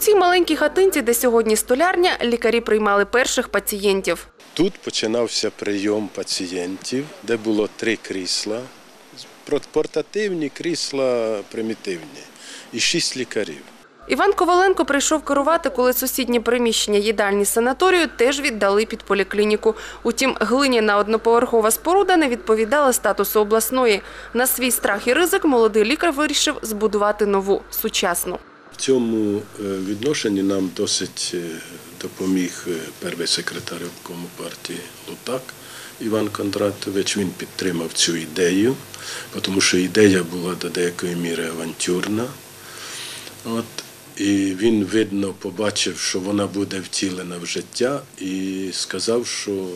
цій маленькій хатинці, де сьогодні столярня, лікарі приймали перших пацієнтів. Тут починався прийом пацієнтів, де було три крісла, портативні крісла примітивні і шість лікарів. Іван Коваленко прийшов керувати, коли сусіднє приміщення їдальні санаторію теж віддали під поліклініку. Утім, глиняна одноповерхова споруда не відповідала статусу обласної. На свій страх і ризик молодий лікар вирішив збудувати нову, сучасну. В цьому е, відношенні нам досить е, допоміг е, перший секретар обкому партії Лутак Іван Кондратович. Він підтримав цю ідею, тому що ідея була до деякої міри авантюрна. От, і він, видно, побачив, що вона буде втілена в життя, і сказав, що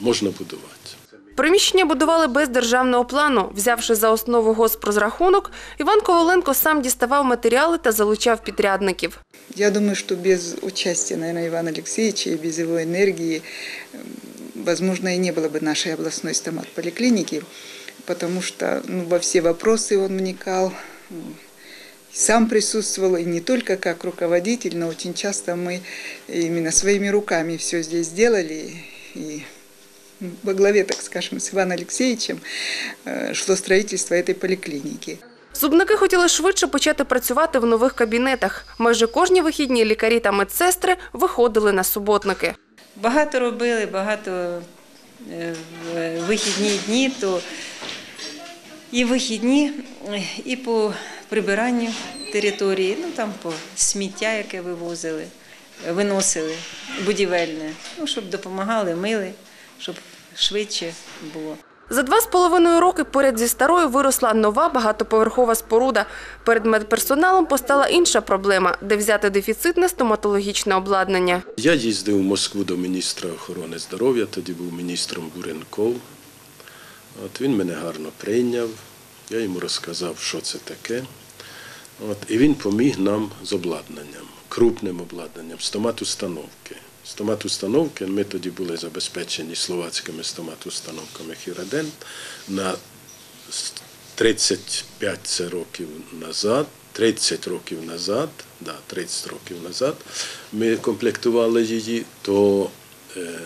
можна будувати. Приміщення будували без державного плану. Взявши за основу госпрозрахунок, Іван Коваленко сам діставав матеріали та залучав підрядників. Я думаю, что без участия, наверное, Ивана Алексеевича и без его энергии, м, возможно, и не было бы нашей областной стомат-поликлиники, потому что ну, во все вопросы он вникал, м, сам присутствовал, и не только как руководитель, но очень часто мы именно своими руками все здесь делали, и м, во главе, так скажем, с Иваном Алексеевичем э, шло строительство этой поликлиники. Зубники хотіли швидше почати працювати в нових кабінетах. Майже кожні вихідні лікарі та медсестри виходили на суботники. Багато робили, багато е, в вихідні дні, то і вихідні, і по прибиранню території, ну там по сміття, яке вивозили, виносили будівельне, ну, щоб допомагали, мили, щоб швидше було. За два з половиною роки поряд зі старою виросла нова багатоповерхова споруда. Перед медперсоналом постала інша проблема – де взяти дефіцитне стоматологічне обладнання. Я їздив в Москву до міністра охорони здоров'я, тоді був міністром Буренков. От він мене гарно прийняв, я йому розказав, що це таке. От, і він поміг нам з обладнанням, крупним обладнанням, стоматустановки. Стоматустановки ми тоді були забезпечені словацькими стоматустановками Хіраден на 35 це років назад, 30 років назад, да, 30 років назад ми комплектували її, то е,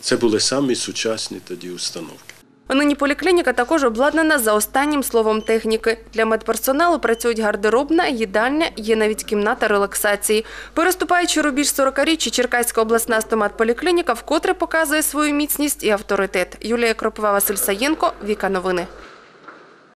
це були самі сучасні тоді установки. Нині поліклініка також обладнана за останнім словом техніки. Для медперсоналу працюють гардеробна, їдальня, є навіть кімната релаксації. Переступаючи рубіж 40-річчя, Черкаська обласна стоматполіклініка вкотре показує свою міцність і авторитет. Юлія Кропова, Василь Саєнко, Віка Новини.